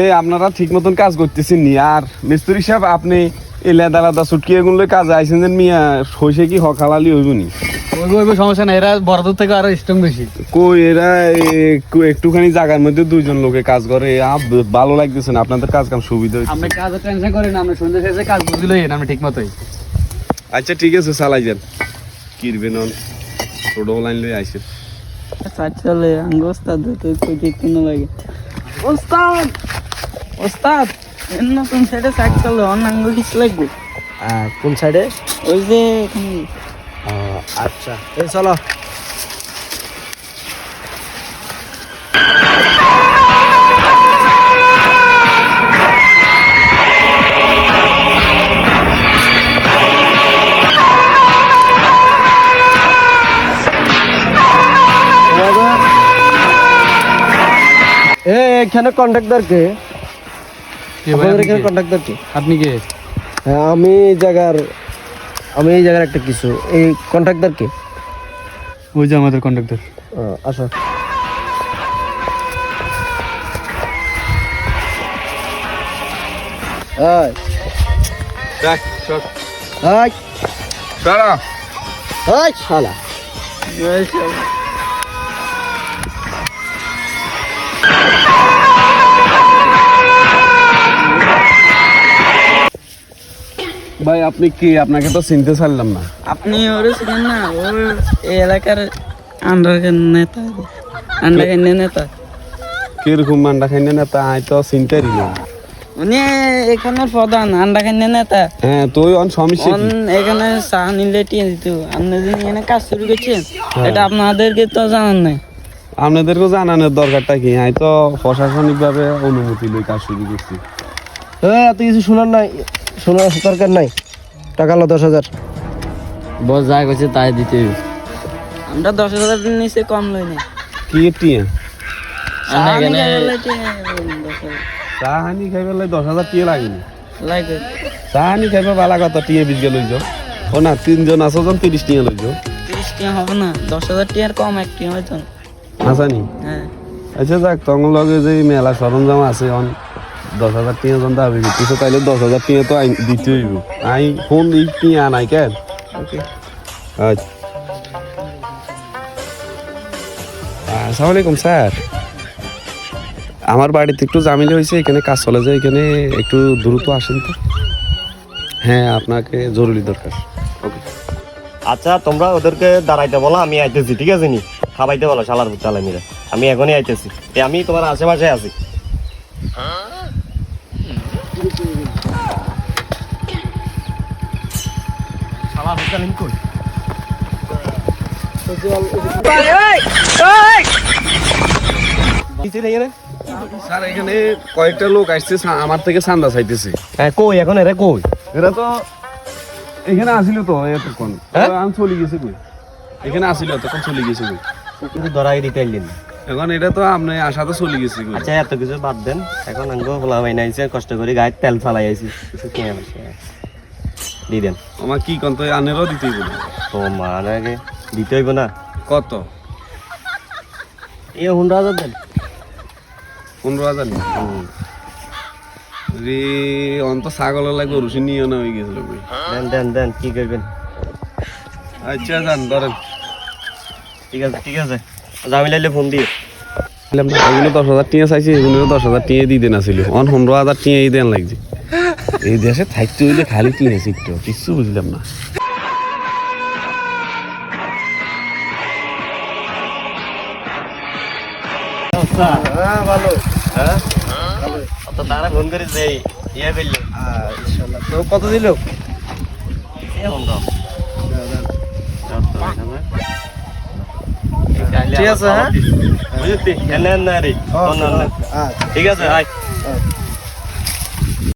এ আপনারা ঠিক মতন কাজ করতেছেন নি। আর মিস্ত্রি সাহেব আপনি এই লেদা লেদা সুটকি এগুলো কাজে আইসেন যে মিয়া হইছে কি হকালালি হইব নি? সমস্যা নাই। এরা বড় থেকে আরও স্ট্রং বেশি। কই এরা একটুখানি জায়গার মধ্যে দুইজন লোকে কাজ করে। ভালো লাগতেছে না। আপনাদের কাজ কাম সুবিধা হচ্ছে আমরা কাজে টেনশন করি না আমরা সন্ধ্যা শেষে কাজ বুঝলো আমরা ঠিক মতোই। আচ্ছা ঠিক আছে চালাই যান। কিরবে নন? টোটো লাইন লই আইসে চলে আঙ্গ ওস্তাদ তো কই যেতে না লাগে ওস্তাদ ওস্তাদ এর নতুন সাইডে সাইড চলে অন্য আঙ্গ কিছু লাগবে কোন সাইডে ওই যে আচ্ছা এই চলো এ এখানে কন্ট্রাক্টর কে? আপনাদের এখানে কন্ট্রাক্টর কে? আপনি কে? হ্যাঁ আমি এই জায়গার আমি এই জায়গার একটা কিছু এই কন্ট্রাক্টর কে? ওই যে আমাদের কন্ডাক্টর আহ, আসো। শালা। ভাই আপনি কি আপনাকে তো চিনতে চাইলাম না। আপনি ওরে ছিলেন না ওর এই এলাকার আন্ডার নেতা। আন্ডার নেতা। কীরকম মান্ডা খাইনে না আই তো চিনতে না। উনি এখানের প্রধান আন্ডা নেতা। হ্যাঁ তুই অন সমস্যা অন এখানে চা নিলে টিয়ে দিত। আপনি যে এখানে কাজ শুরু করছেন এটা আপনাদেরকে তো জানান নাই। আপনাদেরকে জানানোর দরকারটা কি? আই তো প্রশাসনিক ভাবে অনুমতি লই কাজ শুরু করছি। এই, এত কিছু শোনার নাই শোনার দরকার নাই। টাকা লো দশ হাজার। বস যা করছে তাই দিতে। আমরা দশ হাজার নিচে কম লই না কি টিয়া চা নিলে বলে টিয়ে দশ হাজার। চা হানি খাইবে লাই দশ হাজার টিয়া লাগেনি। লাগে চা হানি খাইবে বালা কথা টিয়া বিজগে লই যাও ও না তিনজন আছো জন তিরিশ টিয়া লই যাও তিরিশ টিয়া হবে না দশ হাজার টিয়ার কম এক টিয়া হয়তো। না। আসানি হ্যাঁ। আচ্ছা যাক তখন লগে যে মেলা সরঞ্জাম আছে অন দশ হাজার টিয়া জন দাবি দিতেছে তাইলে দশ হাজার টিয়া তো দিতে হইব। আই ফোন এই টিয়া নাই কেন? ওকে। আচ্ছা। আসসালামু আলাইকুম স্যার। আমার বাড়িতে একটু জামিলা হয়েছে এখানে কাজ চলে যায় এখানে একটু দ্রুত আসেন তো। হ্যাঁ আপনাকে জরুরি দরকার। ওকে। আচ্ছা তোমরা ওদেরকে দাঁড়াইতে বলো আমি আইতেছি ঠিক আছে নি? খাবাইতে বলো শালার চালাই মিলে আমি এখনই আইতেছি। আমি তোমার আশেপাশে আছি। স্যার এখানে কয়েকটা লোক আসছে আমার থেকে চান্দা চাইতেছে। হ্যাঁ কই এখন? এরা কই? এরা তো এখানে আসিল তো এতক্ষণ। হ্যাঁ? আমি চলে গেছি কই? এখানে আসিল তখন চলে গেছি কই? ধরাই দিতে এখন এটা তো আপনি আসাতে চলে গেছি আচ্ছা এত কিছু বাদ দেন। এখন আঙ্গ খোলা হয়ে নাইছে কষ্ট করে গায়ে তেল ফালাই আইছি। দি দেন। আমার কি কন্ত আনেরও দিতেই বলি তো মানে আগে দিতে হইব না। কত? এই হুন্ডা হাজার দেন। পনেরো হাজার? রে অন্ত ছাগল লাগে রুচি নিয়ে না হয়ে গেছিল দেন দেন দেন কি করবেন? আচ্ছা যান ধরেন। ঠিক আছে ঠিক আছে। জামি লাইলে ফোন দিয়ে। এগুলো দশ হাজার টিয়া চাইছি এগুলো দশ হাজার টিয়া দিয়ে দেন আসিল। অন পনেরো হাজার টিয়া এই দেন লাগছে। এই দেশে থাকতে হইলে খালি টিয়া শিখতে কিচ্ছু বুঝলাম না। হ্যাঁ ভালো। ঠিক আছে হ্যাঁ আচ্ছা ঠিক আছে আয়